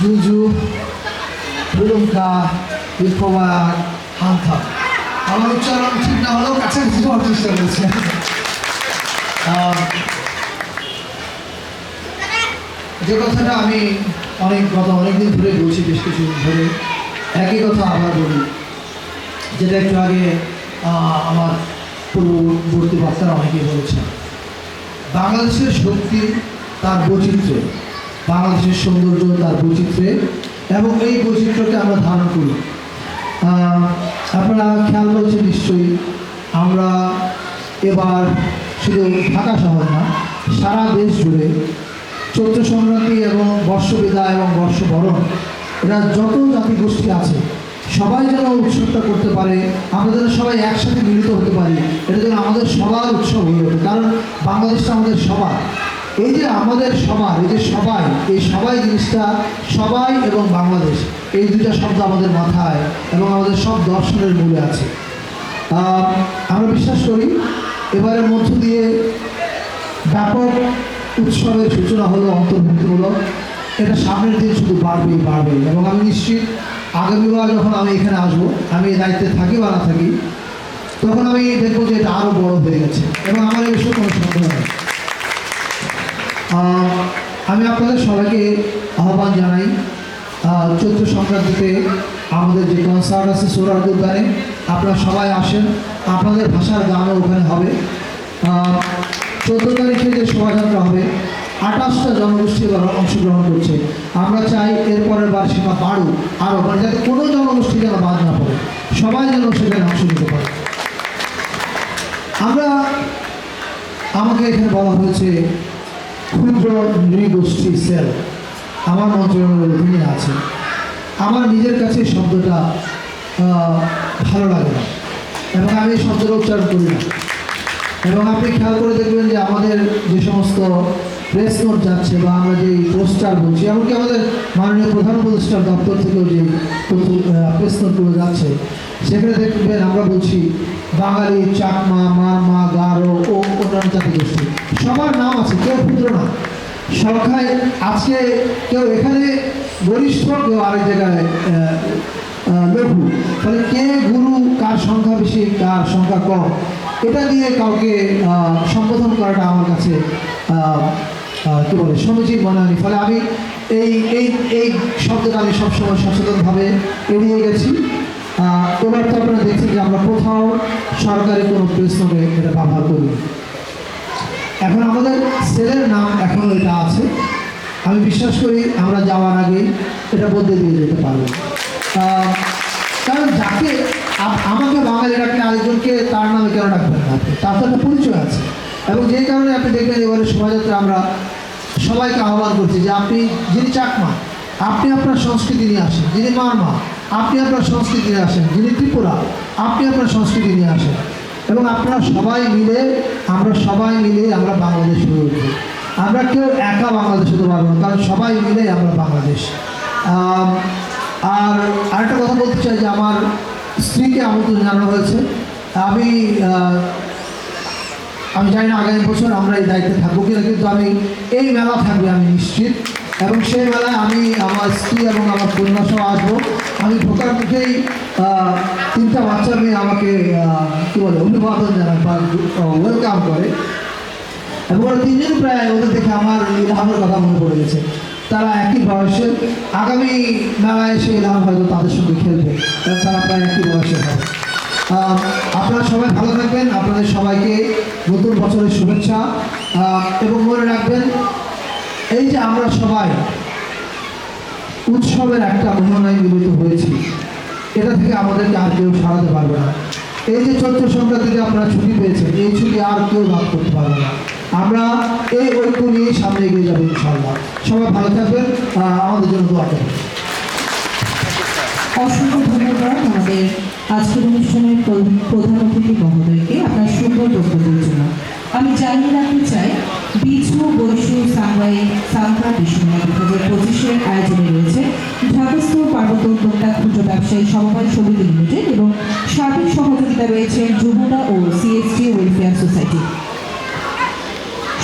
জুজু রুলুমকা বিপ্রবার হান্থা আমার উচ্চারণ ঠিক না হলেও কাছাকাছি যাওয়ার চেষ্টা করেছে। যে কথাটা আমি অনেক গত অনেকদিন ধরে বলছি বেশ কিছুদিন ধরে, একই কথা আবার বলি। যেটা একটু আগে আমার পূর্ববর্তী বক্তারা অনেকেই বলেছেন। বাংলাদেশের শক্তি তার বৈচিত্র্যে। বাংলাদেশের সৌন্দর্য, তার বৈচিত্র্যে এবং এই বৈচিত্র্যকে আমরা ধারণ করি। আপনারা খেয়াল করেছেন নিশ্চয়ই, আমরা এবার শুধু ঢাকা শহর না, সারা দেশ জুড়ে চৈত্র সংক্রান্তি এবং বর্ষবিদায় এবং বর্ষবরণ, এরা যত জাতিগোষ্ঠী আছে, সবাই যেন উৎসবটা করতে পারে যেন সবাই একসাথে মিলিত হতে পারি, এটা যেন আমাদের সবার উৎসব হয়ে ওঠে। কারণ বাংলাদেশটা আমাদের সবার। এই যে আমাদের সবার এই যে সবাই, এই সবাই জিনিসটা সবাই এবং বাংলাদেশ, এই দুইটা শব্দ আমাদের মাথায় এবং আমাদের সব দর্শনের মূলে আছে। আমরা বিশ্বাস করি, এবারের মধ্য দিয়ে ব্যাপক উৎসবের সূচনা হলো অন্তর্ভুক্তিমূলক। এটা সামনের দিন শুধু বাড়বেই বাড়বে এবং আমি নিশ্চিত, আগামীবার যখন আমি এখানে আসব, আমি এই দায়িত্বে থাকি বা না থাকি, তখন আমি দেখব যে এটা আরও বড় হয়ে গেছে। এবং আমার আমি আপনাদের সবাইকে আহ্বান জানাই চৈত্র সংক্রান্তিতে আমাদের যে কনসার্ট আছে সোরার উদ্যানে, আপনারা সবাই আসেন। আপনাদের ভাষার গানও ওখানে হবে। চোদ্দ তারিখে যে শোভাযাত্রা হবে, আঠাশটা জনগোষ্ঠী অংশগ্রহণ করছে। আমরা চাই এরপরের বার সীমা বাড়ুক আরও মানে যাতে কোনো জনগোষ্ঠী যেন বাদ না পড়ে। সবাই যেন সেখানে অংশ নিতে পারে। আমরা, আমাকে এখানে বলা হয়েছে ক্ষুদ্র নৃগোষ্ঠী সেল। আমার মন্ত্রণালয়ের অধীনে আছে। আমার নিজের কাছে শব্দটা ভালো লাগে না। এবং আমি শব্দটা উচ্চারণ করি না। এবং আপনি খেয়াল করে দেখবেন যে আমাদের যে সমস্ত প্রেস নোট যাচ্ছে বা আমরা যে পোস্টার বলছি, এমনকি আমাদের মাননীয় প্রধান উপদেষ্টার দপ্তর থেকেও যে প্রেস নোটগুলো যাচ্ছে, সেখানে দেখবেন আমরা বলছি বাঙালি চাকমা, মারমা, গারো ও অন্যান্য জাতিগোষ্ঠী। সবার নাম আছে, কেউ ক্ষুদ্র না। সংখ্যায় আজকে কেউ এখানে গরিষ্ঠ কেউ আরেক জায়গায় লঘু। ফলে কে গুরু, কার সংখ্যা বেশি, কার সংখ্যা কম? এটা দিয়ে কাউকে সম্বোধন করাটা আমার কাছে কী বলে, সমীচীন মনে হয়নি। ফলে আমি এই এই এই শব্দটা আমি সবসময় সচেতনভাবে এড়িয়ে গেছি। এবার তো আপনারা দেখছেন যে আমরা কোথাও সরকারি কোনো নোটে এটা ব্যবহার করি এখন আমাদের ছেলের নাম এখনও এটা আছে। আমি বিশ্বাস করি আমরা যাওয়ার আগে এটা বদলে দিয়ে যেতে পারব। কারণ যাকে আমাকে বাঙালি ডাকলে আরেকজনকে তার নামে কেন ডাকবেন না? তার তো একটা পরিচয় আছে। এবং যে কারণে আপনি দেখবেন এবারে শোভাযাত্রা আমরা সবাইকে আহ্বান করছি যে আপনি, যিনি চাকমা, আপনি আপনার সংস্কৃতি নিয়ে আসেন। যিনি মারমা, আপনি আপনার সংস্কৃতি নিয়ে আসেন। যিনি ত্রিপুরা, আপনি আপনার সংস্কৃতি নিয়ে আসেন। এবং আপনারা সবাই মিলে, আমরা সবাই মিলে আমরা বাংলাদেশ হয়ে উঠব। আমরা কেউ একা বাংলাদেশ হতে পারব না, কারণ সবাই মিলে আমরা বাংলাদেশ। আর আরেকটা কথা বলতে চাই যে আমার স্ত্রীকে আমন্ত্রণ জানানো হয়েছে। আমি আমি জানি না আগামী বছর আমরা এই দায়িত্বে থাকব কিনা, কিন্তু আমি এই মেলা থাকবে আমি নিশ্চিত। এবং সেই মেলায় আমি আমার স্ত্রী এবং আমার কন্যা সহ আসব। আমি ঢোকার মুখেই তিনটা বাচ্চা মেয়ে আমাকে বলে অভিবাদন জানায় বা ওয়েলকাম করে। এবং ওরা তিনজন প্রায় ওদের দেখে আমার ইলহামের কথা মনে পড়ে গেছে। তারা একই বয়সের আগামী মেলায় এসে ইলহাম হয়তো তাদের সঙ্গে খেলবে। তারা প্রায় একই বয়সের হবে। আপনারা সবাই ভালো থাকবেন। আপনাদের সবাইকে নতুন বছরের শুভেচ্ছা। এবং মনে রাখবেন, এই যে আমরা সবাই উৎসবের একটা মোহনায় মিলিত হয়েছি, এটা থেকে আমাদেরকে আর কেউ সারাতে পারবে না। এই যে চৈত্র সংক্রান্তিতে আপনারা ছুটি পেয়েছেন এই ছুটি আর কেউ ভাগ করতে পারবে না। আমরা এই ঐক্য নিয়ে সামনে এগিয়ে যাব ইনশাল্লাহ সবাই ভালো থাকবেন আমাদের জন্য দোয়া করবেন। অসংখ্য ধন্যবাদ আমাদের আজকের অনুষ্ঠানের প্র- প্রধান অতিথি মহোদয়কে আপনার সুন্দর বক্তব্যের জন্য। আমি জানিয়ে রাখতে চাই বিছু বৈশু সাংবাই সাংখ্রা বিশ্বমেলা দু হাজার পঁচিশের আয়োজনে পার্বত্য উদ্যোক্তা ক্ষুদ্র ব্যবসায়ী সমবায় সমিতি লিমিটেড এবং সার্বিক সহযোগিতা রয়েছে যুবনা ও সিএসটি ওয়েলফেয়ার সোসাইটি